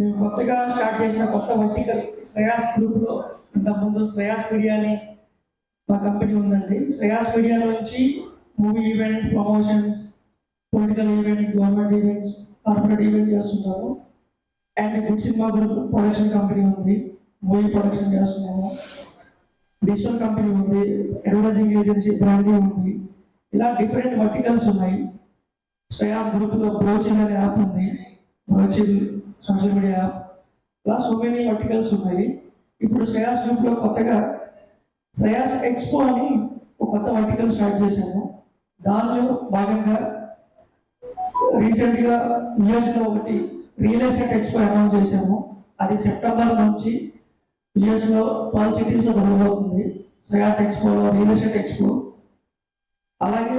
మేము కొత్తగా స్టార్ట్ చేసిన కొత్త వర్టికల్ శ్రేయాస్ గ్రూప్లో ఇంతకుముందు శ్రేయాస్ మీడియా అని మా కంపెనీ ఉందండి. శ్రేయాస్ మీడియా నుంచి movie event promotions political event government events corporate event చేస్తుంటాము and good cinema group production company ఉంది. మూవీ ప్రొడక్షన్ చేస్తున్నాము. డిజిటల్ కంపెనీ ఉంది. అడ్వర్టైజింగ్ ఏజెన్సీ బ్రాండింగ్ ఉంది. ఇలా డిఫరెంట్ వర్టికల్స్ ఉన్నాయి. శ్రేయాస్ గ్రూప్లో బ్రోచిల్ అనే యాప్ ఉంది. బ్రోచిల్ సోషల్ మీడియా యాప్ ఇలా సో మెనీ వర్టికల్స్ ఉన్నాయి. ఇప్పుడు శ్రేయాస్ గ్రూప్లో కొత్తగా శ్రేయాస్ ఎక్స్పో అని ఒక కొత్త వర్టికల్ స్టార్ట్ చేశాము. దానిలో భాగంగా రీసెంట్గా యుఎస్లో ఒకటి రియల్ ఎస్టేట్ ఎక్స్పో అనౌన్స్ చేశాము. అది సెప్టెంబర్ నుంచి యుఎస్లో ట్వెల్వ్ సిటీస్లో జరగబోతుంది శ్రేయాస్ ఎక్స్పోలో రియల్ ఎస్టేట్ ఎక్స్పో అలాగే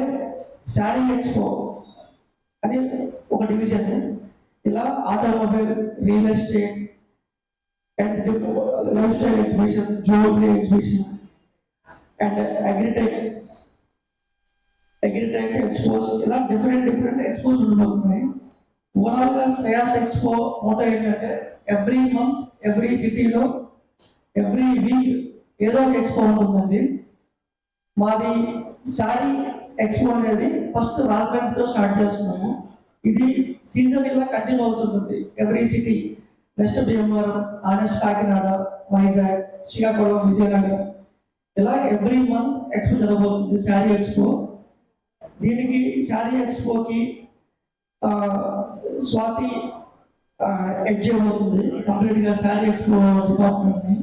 శారీ ఎక్స్పో అని ఒక డివిజన్ ఇలా automobile real estate and lifestyle exhibition jewellery exhibition and agritech. Agritech expos ఇలా డిఫరెంట్ డిఫరెంట్ ఎక్స్పోస్ ఉండబోతున్నాయి ఓవరాల్గా శ్రేయాస్ ఎక్స్పో మోటో ఏంటంటే ఎవ్రీ మంత్ ఎవ్రీ సిటీలో ఎవ్రీ వీక్ ఏదో ఒక ఎక్స్పో ఉంటుందండి. మాది సారీ ఎక్స్పో అనేది ఫస్ట్ రాజమండ్రితో స్టార్ట్ చేస్తున్నాము. ఇది సీజన్ ఇలా కంటిన్యూ అవుతుంది ఎవ్రీ సిటీ నెక్స్ట్ భీమవరం ఆ నెక్స్ట్ కాకినాడ వైజాగ్ శ్రీకాకుళం విజయనగరం ఇలా ఎవ్రీ మంత్ ఎక్స్పో జరగబోతుంది శారీ ఎక్స్పో దీనికి శారీ ఎక్స్పోకి స్వాతి ఎడ్జ్ అవుతుంది కంప్లీట్గా శారీ ఎక్స్పో డిపార్ట్మెంట్ని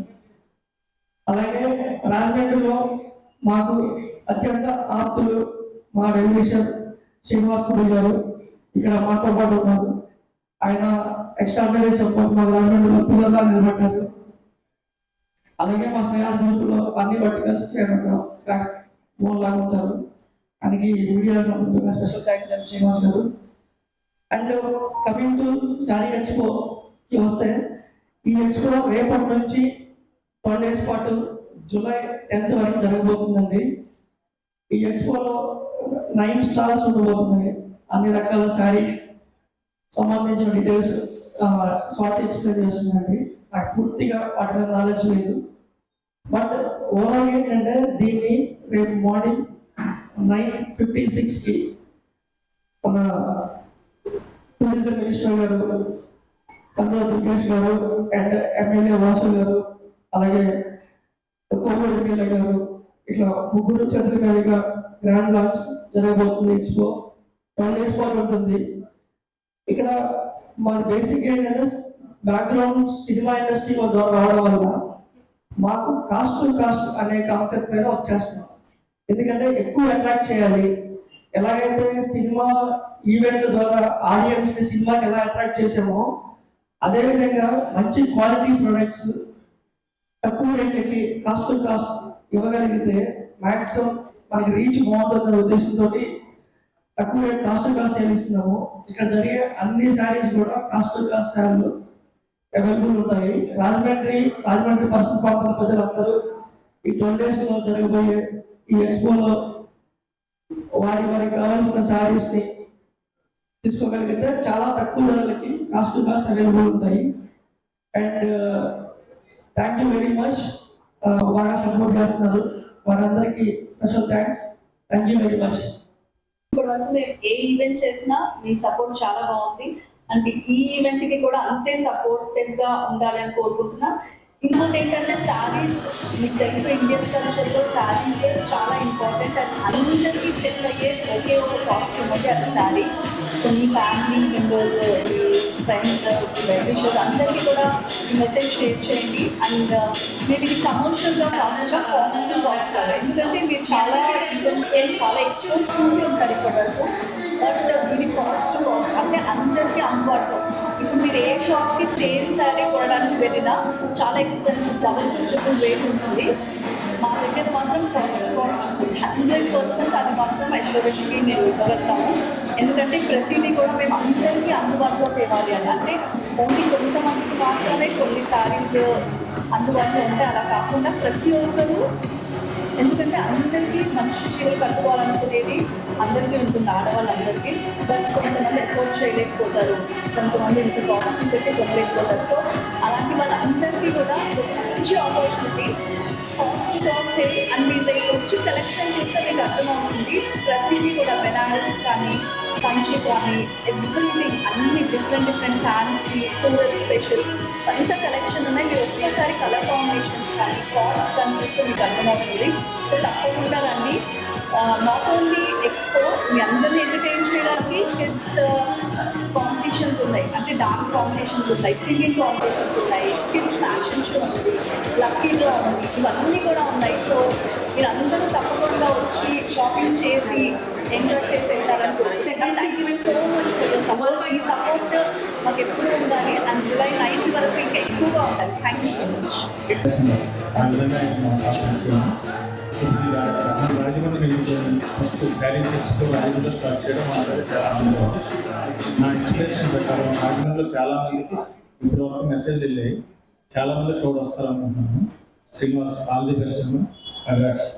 అలాగే రాజమండ్రిలో మాకు అత్యంత ఆప్తులు మా రెవల్యూషన్ శ్రీనివాస్ గారు. ఇక్కడ మాతో పాటు ఉన్నారు. ఆయన ఎక్స్ట్రాడనరీ సపోర్ట్ మా రాజమండ్రిలో పిల్లలుగా నిలబడ్డారు. అలాగే మా స్నేహితులు అన్ని వర్టికల్స్ మోన్ లాగా ఉంటారు. ఆయనకి media special thanks and Srinivas garu and coming to sari ఎక్స్పోకి వస్తే ఈ ఎక్స్పో రేపటి నుంచి ట్వెల్వ్ డేస్ పాటు జూలై టెన్త్ వరకు జరగబోతుందండి. ఈ ఎక్స్పోలో నైన్ స్టాల్స్ ఉండబోతున్నాయి. అన్ని రకాల శారీస్ సంబంధించిన డీటెయిల్స్ స్వాతి ఎక్స్ప్లెయిన్ చేస్తుందండి నాకు పూర్తిగా వాటి మీద నాలెడ్జ్ లేదు. బట్ ఓవరాల్ ఏంటంటే దీన్ని రేపు మార్నింగ్ నైన్ ఫిఫ్టీ సిక్స్కి మన టూరిజం మినిస్టర్ గారు తమిళ దుర్గేష్ గారు అండ్ ఎమ్మెల్యే వాసు గారు అలాగే కోవూరు ఎమ్మెల్యే గారు ఇట్లా ముగ్గురు చేతుల మీదుగా గ్రాండ్ లాంచ్ జరగబోతుంది ఎక్స్పో వన్ ఉంటుంది. ఇక్కడ మాది బేసిక్ ఏంటంటే బ్యాక్గ్రౌండ్ సినిమా ఇండస్ట్రీ ద్వారా రావడం వల్ల మాకు కాస్ట్ టు కాస్ట్ అనే కాన్సెప్ట్ మీద వచ్చేస్తున్నాం ఎందుకంటే ఎక్కువ అట్రాక్ట్ చేయాలి. ఎలాగైతే సినిమా ఈవెంట్ ద్వారా ఆడియన్స్ని సినిమాకి ఎలా అట్రాక్ట్ చేసామో అదేవిధంగా మంచి క్వాలిటీ ప్రొడక్ట్స్ తక్కువ రేట్లకి కాస్ట్ టు కాస్ట్ ఇవ్వగలిగితే మ్యాక్సిమం మనకి రీచ్ బాగుంటుందనే ఉద్దేశంతో తక్కువ rate cost to cost sale ఇస్తున్నాము ఇక్కడ జరిగే అన్ని శారీస్ కూడా కాస్ట్ కాస్ట్ శారీలు అవైలబుల్ ఉంటాయి. రాజమండ్రి రాజమండ్రి పశ్చిమ ప్రాంతాల ప్రజలందరూ ఈ ట్వెల్వ్ డేస్లో జరగబోయే ఈ ఎక్స్పోలో వారి వారికి కావాల్సిన శారీస్ని తీసుకోగలిగితే చాలా తక్కువ ధరలకి కాస్ట్ టు కాస్ట్ అవైలబుల్ ఉంటాయి. And thank you very much బాగా సపోర్ట్ చేస్తున్నారు. వారందరికీ special thanks thank you very much వరకు మేము ఏ ఈవెంట్ చేసినా మీ సపోర్ట్ చాలా బాగుంది. అంటే ఈ ఈవెంట్కి కూడా అంతే సపోర్టివ్గా ఉండాలి అని కోరుకుంటున్నా. ఇంకోటి ఏంటంటే శారీస్ మీకు తెలుసు ఇండియన్ కల్చర్లో శారీస్ చాలా ఇంపార్టెంట్ అండ్ అందరికీ సెట్ అయ్యే ఒకే ఒక కాస్ట్యూమ్ అయితే అది శారీ సో మీ ఫ్యామిలీ మెంబర్స్ ఫ్రెండ్స్ వెల్విషర్స్ అందరికీ కూడా ఈ మెసేజ్ షేర్ చేయండి. అండ్ మీరు ఇది కమర్షియల్గా కాకుండా పాజిటివ్ వాయిస్ కదా ఎందుకంటే మీరు చాలా చాలా ఎక్స్పోజ్ చూసి ఉంటారు ఇప్పటి వరకు బట్ ఇది పాజిటివ్ వాయిస్ అంటే అందరికీ అందుబాటులో. ఇప్పుడు మీరు ఏ షాప్కి సేమ్ శారీ కొనడానికి వెళ్ళినా చాలా ఎక్స్పెన్సివ్ డబుల్ ట్రిపుల్ రేట్ ఉంటుంది. మా దగ్గర మాత్రం పాజిటివ్ కాస్ట్ హండ్రెడ్ పర్సెంట్ అది మాత్రం ఐశ్వర్యకి మేము ఇవ్వగలుగుతాము ఎందుకంటే ప్రతిదీ కూడా మేము అందరికీ అందుబాటులో తేవాలి అని. అంటే ఓన్లీ కొంతమందికి మాత్రమే కొన్ని శారీస్ అందుబాటులో ఉంటాయి అలా కాకుండా ప్రతి ఒక్కరూ ఎందుకంటే అందరికీ మంచి చీరలు కట్టుకోవాలనుకునేది అందరికీ ఉంటుంది ఆడవాళ్ళందరికీ. బట్ కొంతమంది ఎఫోర్డ్ చేయలేకపోతారు. కొంతమంది ఇంత కాస్ట్ పెట్టి కొనలేకపోతారు. సో అలాంటి వాళ్ళందరికీ కూడా మంచి ఆపర్చునిటీ కాస్ట్ కాస్ట్ అండ్ మీరు దగ్గర వచ్చి కలెక్షన్ చేస్తే మీకు అర్థమవుతుంది. ప్రతిదీ కూడా బెనారస్ కానీ కంచి కానీ ఎవ్రీథింగ్ అన్ని డిఫరెంట్ డిఫరెంట్ ఫ్యాన్స్కి సూరత్ స్పెషల్ అంత కలెక్షన్ ఉన్నాయి మీరు ఒకేసారి కలర్ కాంబినేషన్స్ కానీ కాస్ట్ కానీ చూస్తే మీకు అర్థమవుతుంది. సో తప్పకుండా రండి. నాట్ ఓన్లీ ఎక్స్పో మీ అందరిని ఎంటర్టైన్ చేయడానికి కిడ్స్ కాంపిటీషన్స్ ఉన్నాయి. అంటే డాన్స్ కాంపిటీషన్స్ ఉన్నాయి సింగింగ్ కాంపిటీషన్స్ ఉన్నాయి కిడ్స్ ఫ్యాషన్ షో ఉంది లక్కీ డ్రా ఉంది ఇవన్నీ కూడా ఉన్నాయి. సో మీరు అందరూ తప్పకుండా వచ్చి షాపింగ్ చేసి ఎంజాయ్ చేసి వెళ్తారని కోరుకుంటున్నాం thank you so much support ఈ సపోర్ట్ మాకు ఎప్పుడు ఉండాలి. అండ్ జూలై నైన్త్ వరకు ఇంకా ఎక్కువగా ఉండాలి. Thank you so much first saris expo Rajahmundry start చేయడం మాత్రం చాలా ఆనందం నా ఇన్స్పిరేషన్ ప్రకారం రాజమండ్రిలో చాలా మందికి ఇప్పుడు వరకు మెసేజ్ వెళ్ళాయి చాలా మంది క్రౌడ్ వస్తారు అనుకుంటున్నాను Srinivas all the best congrats